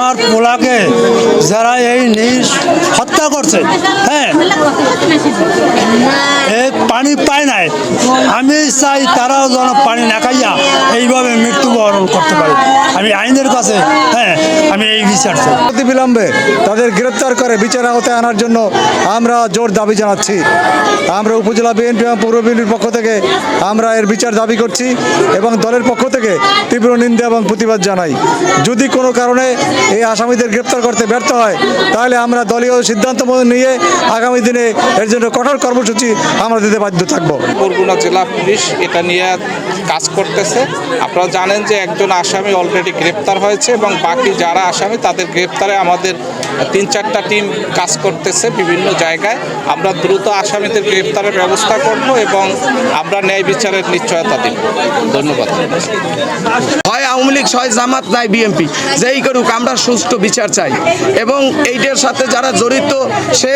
আমার পোলাকে যারা এই নিজ হত্যা করছে হ্যাঁ পানি পায় নাই। আমি চাই তারাও যেন পানি না খাইয়া এইভাবে মৃত্যুবরণ করতে পারে। আমি আইনের কাছে হ্যাঁ আমি এই বিচার অতি বিলম্বে তাদের গ্রেপ্তার করে বিচার আওতায় আনার জন্য আমরা জোর দাবি জানাচ্ছি। আমরা উপজেলা বিএনপি এবং পৌর বিএনপির পক্ষ থেকে আমরা এর বিচার দাবি করছি এবং দলের পক্ষ থেকে তীব্র নিন্দা এবং প্রতিবাদ জানাই। যদি কোনো কারণে এই আসামিদের গ্রেপ্তার করতে ব্যর্থ হয় তাহলে আমরা দলীয় সিদ্ধান্ত নিয়ে আগামী দিনে এর জন্য কঠোর কর্মসূচি আমরা দিতে বাধ্য থাকব। বরগুনা জেলা পুলিশ এটা নিয়ে কাজ করতেছে। আপনারা জানেন যে একজন আসামি অলরেডি গ্রেপ্তার হয়েছে এবং বাকি যারা আসামি, তাদের গ্রেপ্তারে আমাদের তিন চারটা টিম কাজ করতেছে বিভিন্ন জায়গায়। আমরা দ্রুত আসামিদের গ্রেপ্তারের ব্যবস্থা করব এবং আমরা ন্যায় বিচারের নিশ্চয়তা দিব। ধন্যবাদ। হয় আওয়ামী লীগ, হয় জামাত, নাই বিএনপি, যেই করুক, আমরা সুষ্ঠু বিচার চাই। এবং এইটার সাথে যারা জড়িত, সে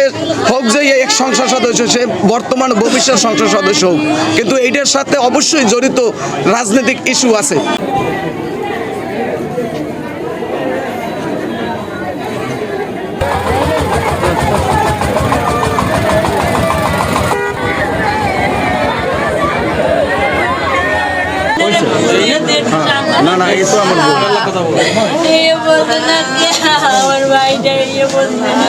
হোক যে এক সংসদ সদস্য, সে বর্তমান ভবিষ্যৎ সংসদ সদস্য হোক। কিন্তু এইটার সাথে অবশ্যই জড়িত রাজনৈতিক ইস্যু আছে। না এই তো আমার ইয়ে বলতে না কি আমার ভাইটা ইয়ে বলতে না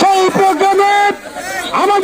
সেই প্রোগ্রামে আমাদের